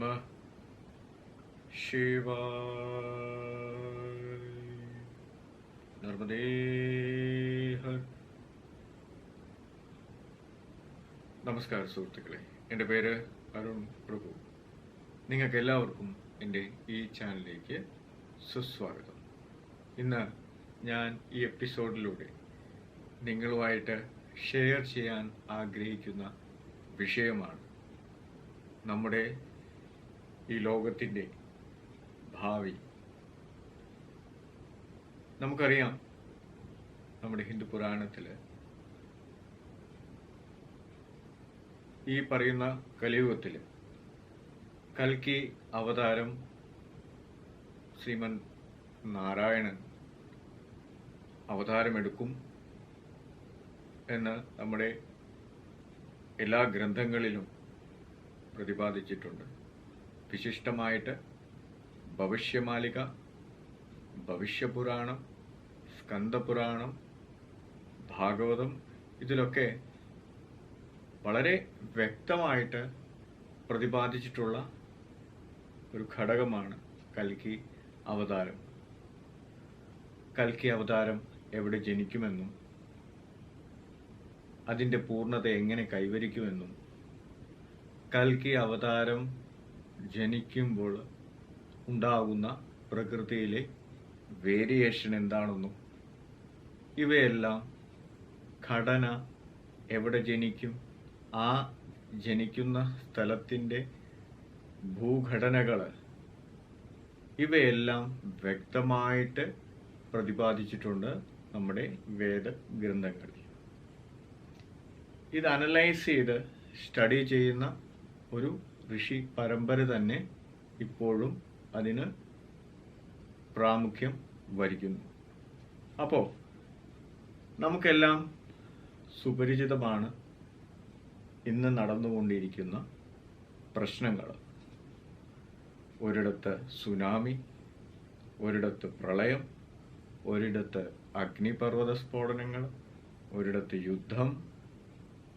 നമ ശിവായ നർമ്മദേ നമസ്കാരം സുഹൃത്തുക്കളെ. എന്റെ പേര് അരുൺ പ്രഭു. നിങ്ങൾക്ക് എല്ലാവർക്കും എന്റെ ഈ ചാനലിലേക്ക് സുസ്വാഗതം. ഇന്ന് ഞാൻ ഈ എപ്പിസോഡിലൂടെ നിങ്ങളുമായിട്ട് ഷെയർ ചെയ്യാൻ ആഗ്രഹിക്കുന്ന വിഷയമാണ് നമ്മുടെ ഈ ലോകത്തിന്റെ ഭാവി. നമുക്കറിയാം നമ്മുടെ ഹിന്ദു പുരാണത്തിൽ ഈ പറയുന്ന കലിയുഗത്തിൽ കൽക്കി അവതാരം ശ്രീമൻ നാരായണൻ അവതാരമെടുക്കും എന്ന് നമ്മുടെ എല്ലാ ഗ്രന്ഥങ്ങളിലും പ്രതിപാദിച്ചിട്ടുണ്ട്. വിശിഷ്ടമായിട്ട് ഭവിഷ്യമാലിക ഭവിഷ്യപുരാണം സ്കന്ദപുരാണം ഭാഗവതം ഇതിലൊക്കെ വളരെ വ്യക്തമായിട്ട് പ്രതിപാദിച്ചിട്ടുള്ള ഒരു ഘടകമാണ് കൽക്കി അവതാരം. കൽക്കി അവതാരം എവിടെ ജനിക്കുമെന്നും അതിന്റെ പൂർണത എങ്ങനെ കൈവരിക്കുമെന്നും കൽക്കി അവതാരം ജനിക്കുമ്പോൾ ഉണ്ടാകുന്ന പ്രകൃതിയിലെ വേരിയേഷൻ എന്താണെന്നും ഇവയെല്ലാം ഘടന എവിടെ ജനിക്കും? ആ ജനിക്കുന്ന സ്ഥലത്തിന്റെ ഭൂഘടനകൾ ഇവയെല്ലാം വ്യക്തമായിട്ട് പ്രതിപാദിച്ചിട്ടുണ്ട് നമ്മുടെ വേദഗ്രന്ഥങ്ങളിൽ. ഇത് അനലൈസ് ചെയ്ത് സ്റ്റഡി ചെയ്യുന്ന ഒരു ഋഷി പരമ്പര തന്നെ ഇപ്പോഴും അതിന് പ്രാമുഖ്യം വരിക്കുന്നു അപ്പോൾ നമുക്കെല്ലാം സുപരിചിതമാണ് ഇന്ന് നടന്നുകൊണ്ടിരിക്കുന്ന പ്രശ്നങ്ങൾ ഒരിടത്ത് സുനാമി ഒരിടത്ത് പ്രളയം ഒരിടത്ത് അഗ്നിപർവത സ്ഫോടനങ്ങൾ ഒരിടത്ത് യുദ്ധം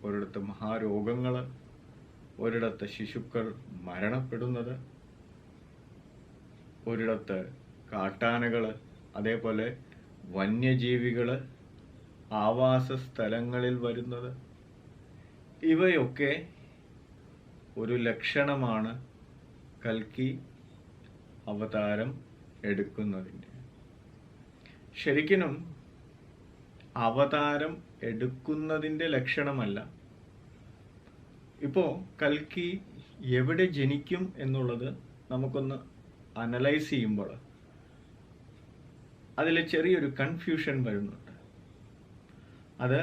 ഒരിടത്ത് മഹാരോഗങ്ങൾ ഒരിടത്ത് ശിശുക്കൾ മരണപ്പെടുന്നത് ഒരിടത്ത് കാട്ടാനകൾ അതേപോലെ വന്യജീവികൾ ആവാസ സ്ഥലങ്ങളിൽ വരുന്നത്. ഇവയൊക്കെ ഒരു ലക്ഷണമാണ് കൽക്കി അവതാരം എടുക്കുന്നതിന്റെ. ശരിക്കും അവതാരം എടുക്കുന്നതിന്റെ ലക്ഷണമല്ല ഇപ്പോൾ കൽക്കി എവിടെ ജനിക്കും എന്നുള്ളത് നമുക്കൊന്ന് അനലൈസ് ചെയ്യുമ്പോൾ അതിൽ ചെറിയൊരു കൺഫ്യൂഷൻ വരുന്നുണ്ട്. അത്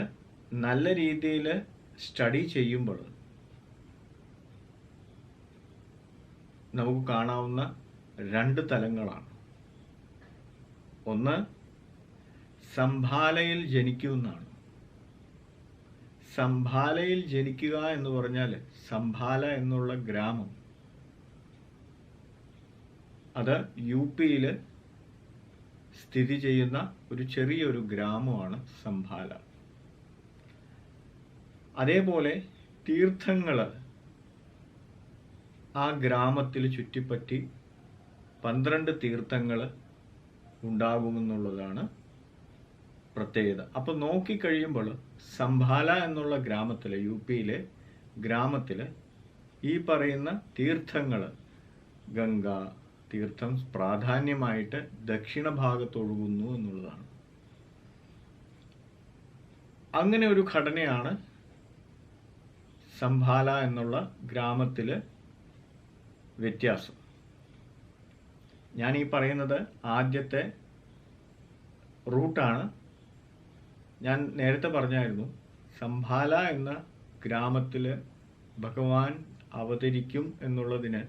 നല്ല രീതിയിൽ സ്റ്റഡി ചെയ്യുമ്പോൾ നമുക്ക് കാണാവുന്ന രണ്ട് തലങ്ങളാണ്. ഒന്ന് സംഭാലയിൽ ജനിക്കുമെന്നാണ് സംഭാലയിൽ ജനിക്കുക എന്ന് പറഞ്ഞാൽ സംഭാല എന്നുള്ള ഗ്രാമം. അത് യു പിയിൽ സ്ഥിതി ചെയ്യുന്ന ഒരു ചെറിയൊരു ഗ്രാമമാണ് സംഭാല. അതേപോലെ തീർത്ഥങ്ങൾ ആ ഗ്രാമത്തിൽ ചുറ്റിപ്പറ്റി പന്ത്രണ്ട് തീർത്ഥങ്ങൾ ഉണ്ടാകുമെന്നുള്ളതാണ് പ്രത്യേകത. അപ്പോൾ നോക്കിക്കഴിയുമ്പോൾ സംഭാല എന്നുള്ള ഗ്രാമത്തിൽ യു പിയിലെ ഗ്രാമത്തിൽ ഈ പറയുന്ന തീർത്ഥങ്ങൾ ഗംഗ തീർത്ഥം പ്രാധാന്യമായിട്ട് ദക്ഷിണ ഭാഗത്തൊഴുകുന്നു എന്നുള്ളതാണ്. അങ്ങനെ ഒരു ഘടനയാണ് സംഭാല എന്നുള്ള ഗ്രാമത്തിൽ വ്യത്യാസം. ഞാൻ ഈ പറയുന്നത് ആദ്യത്തെ റൂട്ടാണ് ഞാൻ നേരത്തെ പറഞ്ഞായിരുന്നു സംഭാല എന്ന ഗ്രാമത്തിൽ ഭഗവാൻ അവതരിക്കും എന്നുള്ളതിന്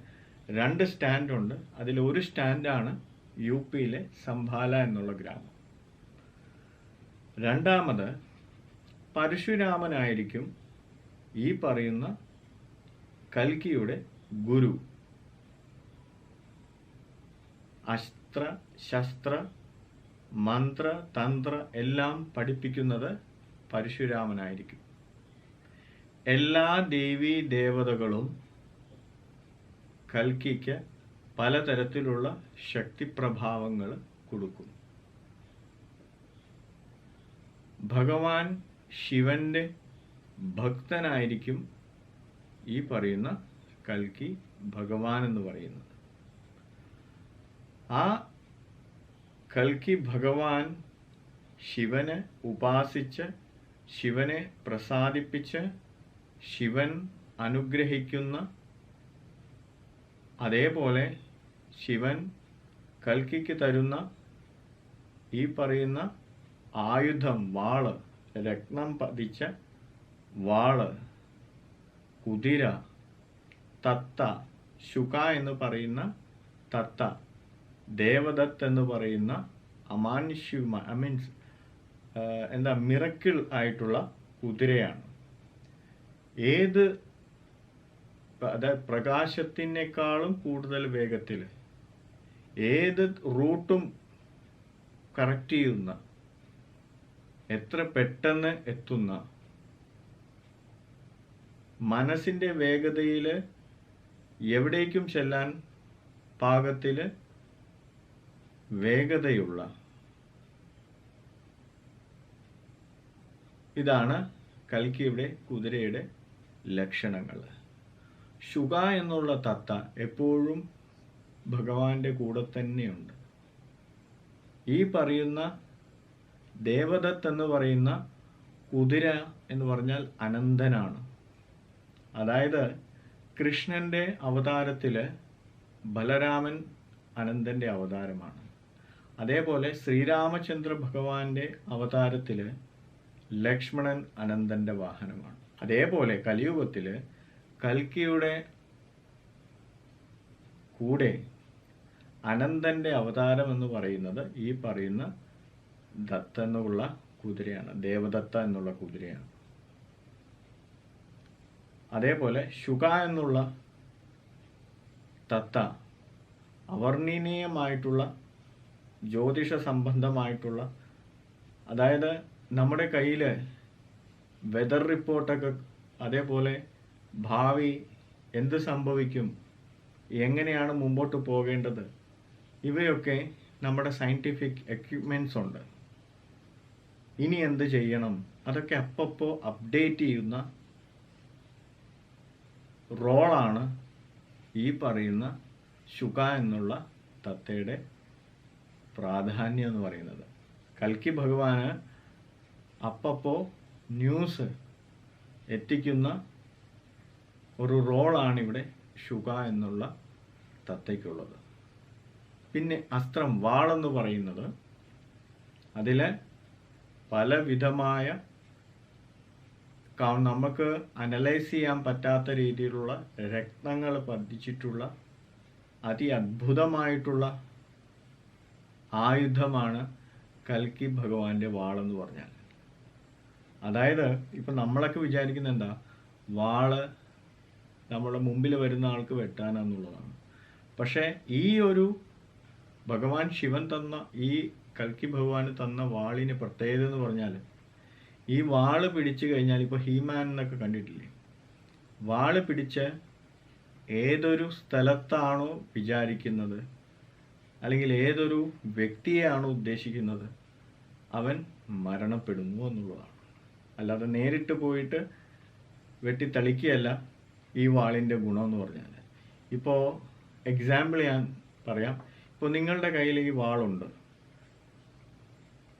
രണ്ട് സ്റ്റാൻഡുണ്ട്. അതിൽ ഒരു സ്റ്റാൻഡാണ് യു പിയിലെ സംഭാല എന്നുള്ള ഗ്രാമം. രണ്ടാമത് പരശുരാമനായിരിക്കും ഈ പറയുന്ന കൽക്കിയുടെ ഗുരു. അസ്ത്ര ശസ്ത്ര മന്ത്ര തന്ത്ര എല്ലാം പഠിപ്പിക്കുന്നത് പരശുരാമനായിരിക്കും. എല്ലാ ദേവീ ദേവതകളും കൽക്കിക്ക് പലതരത്തിലുള്ള ശക്തിപ്രഭാവങ്ങൾ കൊടുക്കും. ഭഗവാൻ ശിവന്റെ ഭക്തനായിരിക്കും ഈ പറയുന്ന കൽക്കി ഭഗവാൻ എന്ന് പറയുന്നത്. ആ കൽക്കി ഭഗവാൻ ശിവനെ ഉപാസിച്ച് ശിവനെ പ്രസാദിപ്പിച്ച് ശിവൻ അനുഗ്രഹിക്കുന്ന അതേപോലെ ശിവൻ കൽക്കിക്ക് തരുന്ന ഈ പറയുന്ന ആയുധം വാൾ രത്നം പതിച്ച വാൾ കുതിര തത്ത ശുക എന്ന് പറയുന്ന തത്ത. ദേവദത്ത് എന്ന് പറയുന്ന അമാനുഷ്യ ഐ മീൻസ് എന്താ മിറക്കിൾ ആയിട്ടുള്ള കുതിരയാണ്. ഏത് അതായത് പ്രകാശത്തിനേക്കാളും കൂടുതൽ വേഗത്തിൽ ഏത് റൂട്ടും കറക്റ്റ് ചെയ്യുന്ന എത്ര പെട്ടെന്ന് എത്തുന്ന മനസ്സിന്റെ വേഗതയിൽ എവിടേക്കും ചെല്ലാൻ പാകത്തിൽ വേഗതയുള്ള. ഇതാണ് കൽക്കിയുടെ കുതിരയുടെ ലക്ഷണങ്ങൾ. ശുഗ എന്നുള്ള തത്ത എപ്പോഴും ഭഗവാന്റെ കൂടെ തന്നെയുണ്ട്. ഈ പറയുന്ന ദേവദത്ത് എന്ന് പറയുന്ന കുതിര എന്ന് പറഞ്ഞാൽ അനന്തനാണ്. അതായത് കൃഷ്ണന്റെ അവതാരത്തിൽ ബലരാമൻ അനന്തന്റെ അവതാരമാണ്. അതേപോലെ ശ്രീരാമചന്ദ്ര ഭഗവാന്റെ അവതാരത്തിൽ ലക്ഷ്മണൻ അനന്തന്റെ വാഹനമാണ്. അതേപോലെ കലിയുഗത്തിൽ കൽക്കിയുടെ കൂടെ അനന്തന്റെ അവതാരം എന്ന് പറയുന്നത് ഈ പറയുന്ന ദത്ത എന്നുള്ള കുതിരയാണ് ദേവദത്ത എന്നുള്ള കുതിരയാണ്. അതേപോലെ ശുക എന്നുള്ള തത്ത അവർണീയമായിട്ടുള്ള ജ്യോതിഷ സംബന്ധമായിട്ടുള്ള അതായത് നമ്മുടെ കയ്യിൽ വെതർ റിപ്പോർട്ടൊക്കെ അതേപോലെ ഭാവി എന്ത് സംഭവിക്കും എങ്ങനെയാണ് മുമ്പോട്ട് പോകേണ്ടത് ഇവയൊക്കെ നമ്മുടെ സയന്റിഫിക് എക്യുപ്മെന്റ്സ് ഉണ്ട്. ഇനി എന്ത് ചെയ്യണം? അതൊക്കെ അപ്പപ്പോൾ അപ്ഡേറ്റ് ചെയ്യുന്ന റോളാണ് ഈ പറയുന്ന ശുക എന്നുള്ള തത്തയുടെ പ്രാധാന്യം എന്ന് പറയുന്നത്. കൽക്കി ഭഗവാന് അപ്പപ്പോ ന്യൂസ് എത്തിക്കുന്ന ഒരു റോളാണ് ഇവിടെ ശുക എന്നുള്ള തത്തയ്ക്കുള്ളത്. പിന്നെ അസ്ത്രം വാളെന്ന് പറയുന്നത് അതിൽ പലവിധമായ നമുക്ക് അനലൈസ് ചെയ്യാൻ പറ്റാത്ത രീതിയിലുള്ള രത്നങ്ങൾ പതിച്ചിട്ടുള്ള അതിഅത്ഭുതമായിട്ടുള്ള ആയുധമാണ് കൽക്കി ഭഗവാന്റെ വാളെന്ന് പറഞ്ഞാൽ. അതായത് ഇപ്പം നമ്മളൊക്കെ വിചാരിക്കുന്ന എന്താ? വാൾ നമ്മുടെ മുമ്പിൽ വരുന്ന ആൾക്ക് വെട്ടാനെന്നുള്ളതാണ്. പക്ഷേ ഈ ഒരു ഭഗവാൻ ശിവൻ തന്ന ഈ കൽക്കി ഭഗവാന് തന്ന വാളിന് പ്രത്യേകത എന്ന് പറഞ്ഞാൽ ഈ വാൾ പിടിച്ചു കഴിഞ്ഞാൽ ഇപ്പോൾ ഹീമാൻ എന്നൊക്കെ കണ്ടിട്ടില്ലേ? വാൾ പിടിച്ച് ഏതൊരു സ്ഥലത്താണോ വിചാരിക്കുന്നത് അല്ലെങ്കിൽ ഏതൊരു വ്യക്തിയെയാണ് ഉദ്ദേശിക്കുന്നത്? അവൻ മരണപ്പെടുന്നു എന്നുള്ളതാണ്. അല്ലാതെ നേരിട്ട് പോയിട്ട് വെട്ടിത്തളിക്കുകയല്ല ഈ വാളിന്റെ ഗുണമെന്ന് പറഞ്ഞാൽ ഇപ്പോൾ എക്സാമ്പിൾ ഞാൻ പറയാം. ഇപ്പോൾ നിങ്ങളുടെ കയ്യിൽ ഈ വാളുണ്ട്.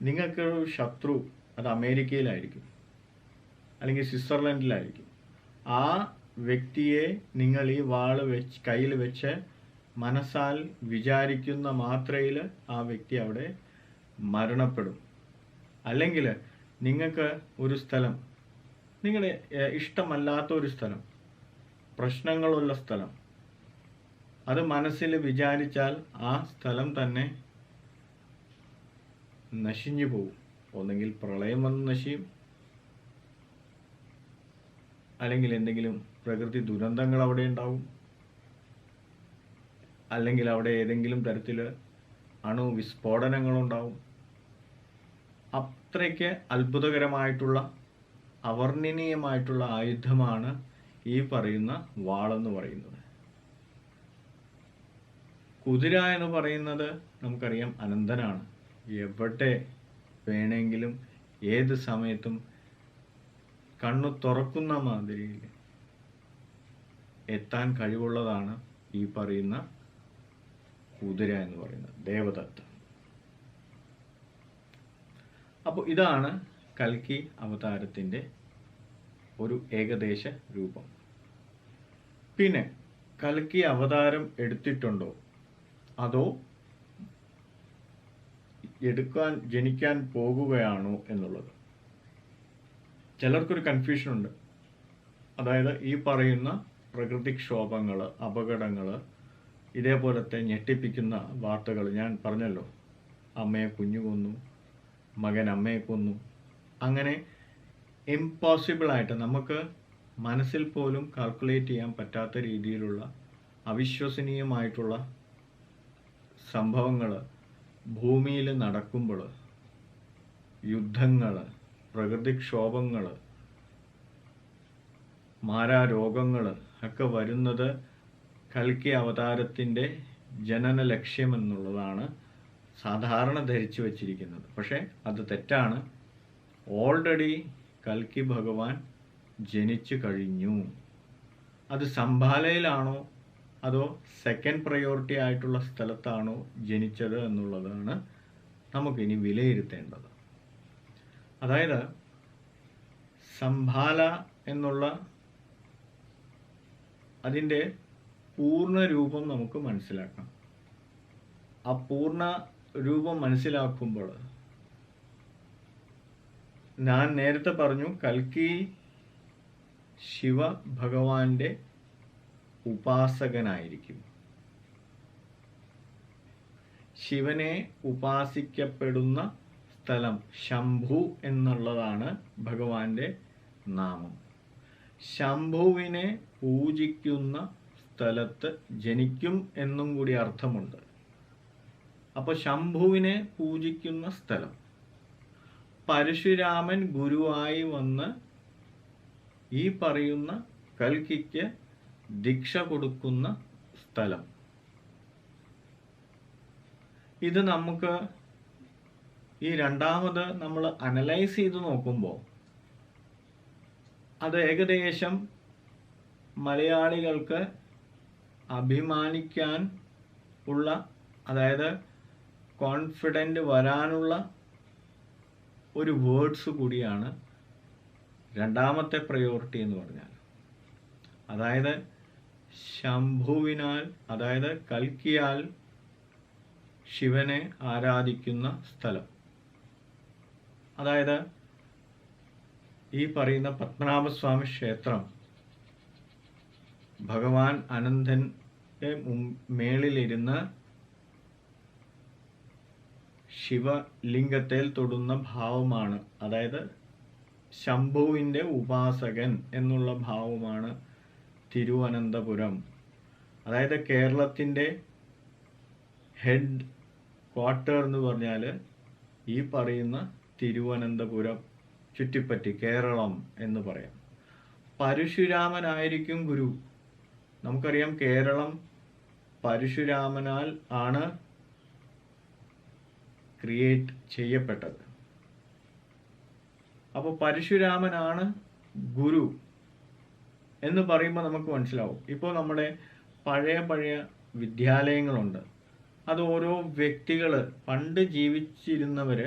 നിങ്ങൾക്കൊരു ശത്രു അത് അമേരിക്കയിലായിരിക്കും. അല്ലെങ്കിൽ സ്വിറ്റ്സർലൻഡിലായിരിക്കും. ആ വ്യക്തിയെ നിങ്ങൾ ഈ വാൾ വെച്ച് കയ്യിൽ വെച്ച് മനസ്സാൽ വിചാരിക്കുന്ന മാത്രയിൽ ആ വ്യക്തി അവിടെ മരണപ്പെടും. അല്ലെങ്കിൽ നിങ്ങൾക്ക് ഒരു സ്ഥലം നിങ്ങളുടെ ഇഷ്ടമല്ലാത്ത ഒരു സ്ഥലം പ്രശ്നങ്ങളുള്ള സ്ഥലം അത് മനസ്സിൽ വിചാരിച്ചാൽ ആ സ്ഥലം തന്നെ നശിഞ്ഞു പോകും ഒന്നെങ്കിൽ പ്രളയം വന്ന് നശിയും അല്ലെങ്കിൽ എന്തെങ്കിലും പ്രകൃതി ദുരന്തങ്ങൾ അവിടെ ഉണ്ടാവും. അല്ലെങ്കിൽ അവിടെ ഏതെങ്കിലും തരത്തിൽ അണു വിസ്ഫോടനങ്ങളുണ്ടാവും. അത്രയ്ക്ക് അത്ഭുതകരമായിട്ടുള്ള അവർണനീയമായിട്ടുള്ള ആയുധമാണ് ഈ പറയുന്ന വാളെന്ന് പറയുന്നത്. കുതിര എന്ന് പറയുന്നത് നമുക്കറിയാം അനന്തനാണ്. എവിടെ വേണമെങ്കിലും ഏത് സമയത്തും കണ്ണു തുറക്കുന്ന മാതിരിയിൽ എത്താൻ കഴിവുള്ളതാണ് ഈ പറയുന്ന കുതിര എന്ന് പറയുന്നത് ദേവദത്ത്. അപ്പോൾ ഇതാണ് കൽക്കി അവതാരത്തിന്റെ ഒരു ഏകദേശ രൂപം. പിന്നെ കൽക്കി അവതാരം എടുത്തിട്ടുണ്ടോ? അതോ എടുക്കാൻ ജനിക്കാൻ പോകുകയാണോ എന്നുള്ളത്? ചിലർക്കൊരു കൺഫ്യൂഷൻ ഉണ്ട്. അതായത് ഈ പറയുന്ന പ്രകൃതിക്ഷോഭങ്ങൾ അപകടങ്ങൾ ഇതേപോലത്തെ ഞെട്ടിപ്പിക്കുന്ന വാർത്തകൾ ഞാൻ പറഞ്ഞല്ലോ. അമ്മയെ കുഞ്ഞു കൊന്നു മകൻ അമ്മയെ കൊന്നു. അങ്ങനെ ഇമ്പോസിബിളായിട്ട് നമുക്ക് മനസ്സിൽ പോലും കാൽക്കുലേറ്റ് ചെയ്യാൻ പറ്റാത്ത രീതിയിലുള്ള അവിശ്വസനീയമായിട്ടുള്ള സംഭവങ്ങൾ ഭൂമിയിൽ നടക്കുമ്പോൾ യുദ്ധങ്ങൾ പ്രകൃതിക്ഷോഭങ്ങൾ മാരാരോഗങ്ങൾ ഒക്കെ വരുന്നത് കൽക്കി അവതാരത്തിന്റെ ജനന ലക്ഷ്യമെന്നുള്ളതാണ് സാധാരണ ധരിച്ചു വച്ചിരിക്കുന്നത്. പക്ഷേ അത് തെറ്റാണ്. ഓൾറെഡി കൽക്കി ഭഗവാൻ ജനിച്ചു കഴിഞ്ഞു. അത് സംഭാലയിലാണോ? അതോ സെക്കൻഡ് പ്രയോറിറ്റി ആയിട്ടുള്ള സ്ഥലത്താണോ ജനിച്ചത് എന്നുള്ളതാണ് നമുക്കിനി വിലയിരുത്തേണ്ടത്. അതായത് സംഭാല എന്നുള്ള അതിന്റെ പൂർണ രൂപം നമുക്ക് മനസ്സിലാക്കാം. ആ പൂർണ രൂപം മനസ്സിലാക്കുമ്പോൾ ഞാൻ നേരത്തെ പറഞ്ഞു കൽക്കി ശിവ ഭഗവാന്റെ ഉപാസകനായിരിക്കും. ശിവനെ ഉപാസിക്കപ്പെടുന്ന സ്ഥലം ശംഭു എന്നുള്ളതാണ് ഭഗവാന്റെ നാമം. ശംഭുവിനെ പൂജിക്കുന്ന സ്ഥലത്ത് ജനിക്കും എന്നും കൂടി അർത്ഥമുണ്ട്. അപ്പോൾ ശംഭുവിനെ പൂജിക്കുന്ന സ്ഥലം. പരശുരാമൻ ഗുരുവായി വന്ന് ഈ പറയുന്ന കൽക്കിക്ക് ദീക്ഷ കൊടുക്കുന്ന സ്ഥലം. ഇത് നമുക്ക് ഈ രണ്ടാമത് നമ്മൾ അനലൈസ് ചെയ്ത് നോക്കുമ്പോൾ അത് ഏകദേശം മലയാളികൾക്ക് അഭിമാനിക്കാൻ ഉള്ള അതായത് കോൺഫിഡന്റ് വരാനുള്ള ഒരു വേർഡ്സ് കൂടിയാണ് രണ്ടാമത്തെ പ്രയോറിറ്റി എന്ന് പറഞ്ഞാൽ. അതായത് ശംഭുവിനാൽ അതായത് കൽക്കിയാൽ ശിവനെ ആരാധിക്കുന്ന സ്ഥലം. അതായത് ഈ പറയുന്ന പത്മനാഭസ്വാമി ക്ഷേത്രം ഭഗവാൻ അനന്തന്റെ മും- മേളിലിരുന്ന് ശിവലിംഗത്തിൽ തൊടുന്ന ഭാവമാണ്. അതായത് ശംഭുവിന്റെ ഉപാസകൻ എന്നുള്ള ഭാവമാണ് തിരുവനന്തപുരം. അതായത് കേരളത്തിന്റെ ഹെഡ് ക്വാർട്ടർ എന്ന് പറഞ്ഞാൽ ഈ പറയുന്ന തിരുവനന്തപുരം ചുറ്റിപ്പറ്റി കേരളം എന്ന് പറയാം. പരശുരാമനായിരിക്കും ഗുരു. നമുക്കറിയാം കേരളം പരശുരാമനാൽ ആണ് ക്രിയേറ്റ് ചെയ്യപ്പെട്ടത്. അപ്പോൾ പരശുരാമനാണ് ഗുരു എന്ന് പറയുമ്പോൾ നമുക്ക് മനസ്സിലാവും. ഇപ്പോൾ നമ്മുടെ പഴയ പഴയ വിദ്യാലയങ്ങളുണ്ട്. അത് ഓരോ വ്യക്തികൾ പണ്ട് ജീവിച്ചിരുന്നവർ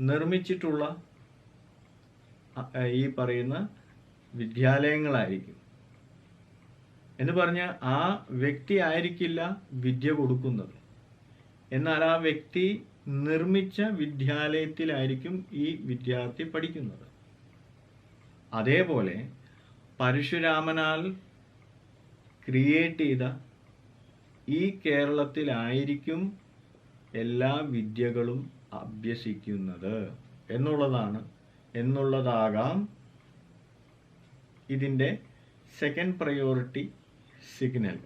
നിർമ്മിച്ചിട്ടുള്ള ഈ പറയുന്ന വിദ്യാലയങ്ങളായിരിക്കും. എന്ന് പറഞ്ഞ ആ വ്യക്തി ആയിരിക്കില്ല വിദ്യ കൊടുക്കുന്നത്. എന്നാൽ ആ വ്യക്തി നിർമ്മിച്ച വിദ്യാലയത്തിലായിരിക്കും ഈ വിദ്യാർത്ഥി പഠിക്കുന്നത്. അതേപോലെ പരശുരാമനാൽ ക്രിയേറ്റ് ചെയ്ത ഈ കേരളത്തിലായിരിക്കും എല്ലാ വിദ്യകളും അഭ്യസിക്കുന്നത്. എന്നുള്ളതാണ്. എന്നുള്ളതാകാം ഇതിന്റെ സെക്കൻഡ് പ്രയോറിറ്റി സിഗ്നൽ.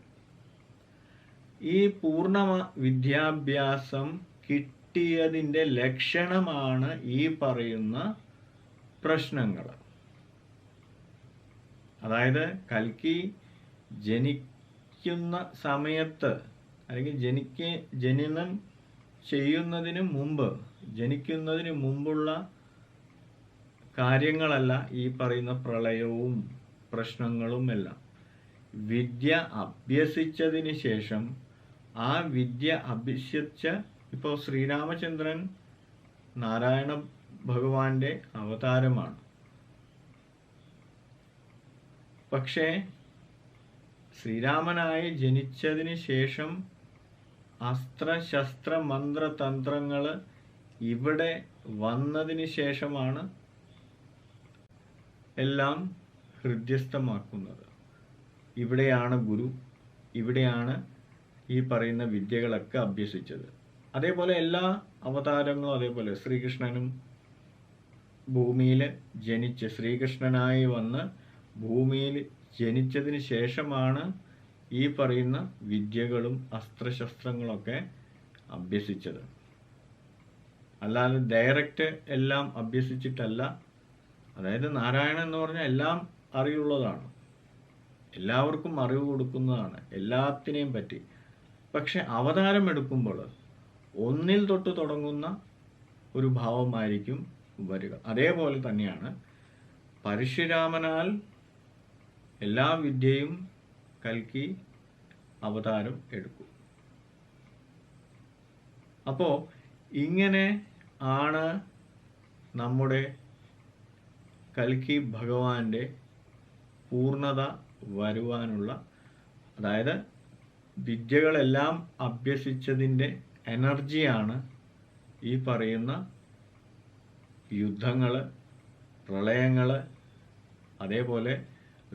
ഈ പൂർണ വിദ്യാഭ്യാസം കിട്ടിയതിന്റെ ലക്ഷണമാണ് ഈ പറയുന്ന പ്രശ്നങ്ങൾ. അതായത് കൽക്കി ജനിക്കുന്ന സമയത്ത് അല്ലെങ്കിൽ ജനിക്ക ജനനം ചെയ്യുന്നതിന് മുമ്പ് ജനിക്കുന്നതിന് മുമ്പുള്ള കാര്യങ്ങളല്ല ഈ പറയുന്ന പ്രളയവും പ്രശ്നങ്ങളും എല്ലാം വിദ്യ അഭ്യസിച്ചതിന് ശേഷം ആ വിദ്യ അഭ്യസിച്ച ഇപ്പോൾ ശ്രീരാമചന്ദ്രൻ നാരായണ ഭഗവാന്റെ അവതാരമാണ്. പക്ഷേ ശ്രീരാമനായി ജനിച്ചതിന് ശേഷം അസ്ത്രശസ്ത്ര മന്ത്രതന്ത്രങ്ങൾ ഇവിടെ വന്നതിന് ശേഷമാണ് എല്ലാം ഹൃദ്യസ്ഥമാക്കുന്നത്. ഇവിടെയാണ് ഗുരു ഇവിടെയാണ് ഈ പറയുന്ന വിദ്യകളൊക്കെ അഭ്യസിച്ചത്. അതേപോലെ എല്ലാ അവതാരങ്ങളും അതേപോലെ ശ്രീകൃഷ്ണനും ഭൂമിയിൽ ജനിച്ച് ശ്രീകൃഷ്ണനായി വന്ന് ഭൂമിയിൽ ജനിച്ചതിന് ശേഷമാണ് ഈ പറയുന്ന വിദ്യകളും അസ്ത്രശസ്ത്രങ്ങളൊക്കെ അഭ്യസിച്ചത്. അല്ലാതെ ഡയറക്റ്റ് എല്ലാം അഭ്യസിച്ചിട്ടല്ല. അതായത് നാരായണൻ എന്ന് പറഞ്ഞാൽ എല്ലാം അറിവുള്ളതാണ്. എല്ലാവർക്കും അറിവ് കൊടുക്കുന്നതാണ് എല്ലാത്തിനെയും പറ്റി. പക്ഷെ അവതാരം എടുക്കുമ്പോൾ ഒന്നിൽ തൊട്ട് തുടങ്ങുന്ന ഒരു ഭാവമായിരിക്കും വരിക. അതേപോലെ തന്നെയാണ് പരശുരാമനാൽ എല്ലാ വിദ്യയും കൽക്കി അവതാരം എടുക്കും. അപ്പോൾ ഇങ്ങനെ ആണ് നമ്മുടെ കൽക്കി ഭഗവാന്റെ പൂർണത വരുവാനുള്ള അതായത് വിദ്യകളെല്ലാം അഭ്യസിച്ചതിന്റെ എനർജിയാണ് ഈ പറയുന്ന യുദ്ധങ്ങൾ പ്രളയങ്ങൾ അതേപോലെ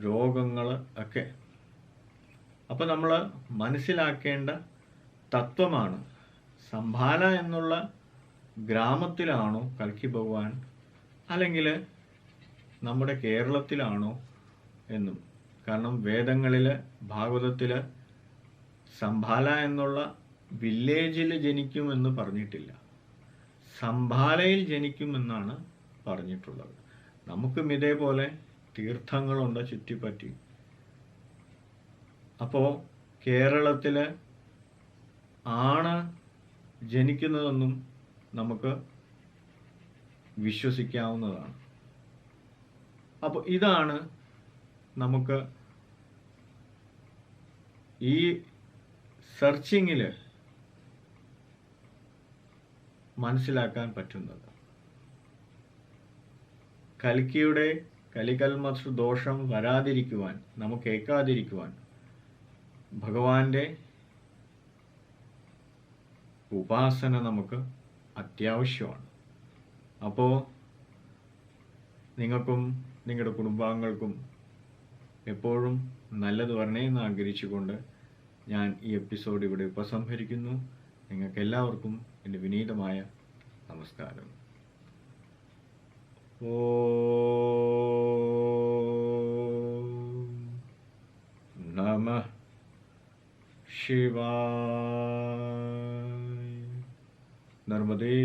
രോഗങ്ങൾ ഒക്കെ. അപ്പോൾ നമ്മൾ മനസ്സിലാക്കേണ്ട തത്വമാണ്. സംഭാല എന്നുള്ള ഗ്രാമത്തിലാണോ കൽക്കി ഭഗവാൻ? അല്ലെങ്കിൽ നമ്മുടെ കേരളത്തിലാണോ എന്നും. കാരണം വേദങ്ങളിൽ ഭാഗവതത്തിൽ സംഭാല എന്നുള്ള വില്ലേജിൽ ജനിക്കുമെന്ന് പറഞ്ഞിട്ടില്ല. സംഭാലയിൽ ജനിക്കുമെന്നാണ് പറഞ്ഞിട്ടുള്ളത്. നമുക്കും ഇതേപോലെ തീർത്ഥങ്ങളുണ്ട് ചുറ്റിപ്പറ്റി. അപ്പോൾ കേരളത്തിൽ ആണ് ജനിക്കുന്നതെന്നും നമുക്ക് വിശ്വസിക്കാവുന്നതാണ്. അപ്പോൾ ഇതാണ് നമുക്ക് ഈ സെർച്ചിങ്ങിൽ മനസ്സിലാക്കാൻ പറ്റുന്നത്. കൽക്കിയുടെ കലികൽമത്സ ദോഷം വരാതിരിക്കുവാൻ നമുക്ക് ഏക്കാതിരിക്കുവാൻ ഭഗവാന്റെ ഉപാസന നമുക്ക് അത്യാവശ്യമാണ്. അപ്പോൾ നിങ്ങൾക്കും നിങ്ങളുടെ കുടുംബാംഗങ്ങൾക്കും എപ്പോഴും നല്ലത് വരണേ എന്ന് ആഗ്രഹിച്ചുകൊണ്ട് ഞാൻ ഈ എപ്പിസോഡ് ഇവിടെ ഉപസംഹരിക്കുന്നു. നിങ്ങൾക്ക് എല്ലാവർക്കും എന്റെ വിനീതമായ നമസ്കാരം. ഓ നമ ശിവായ. നർമ്മദേ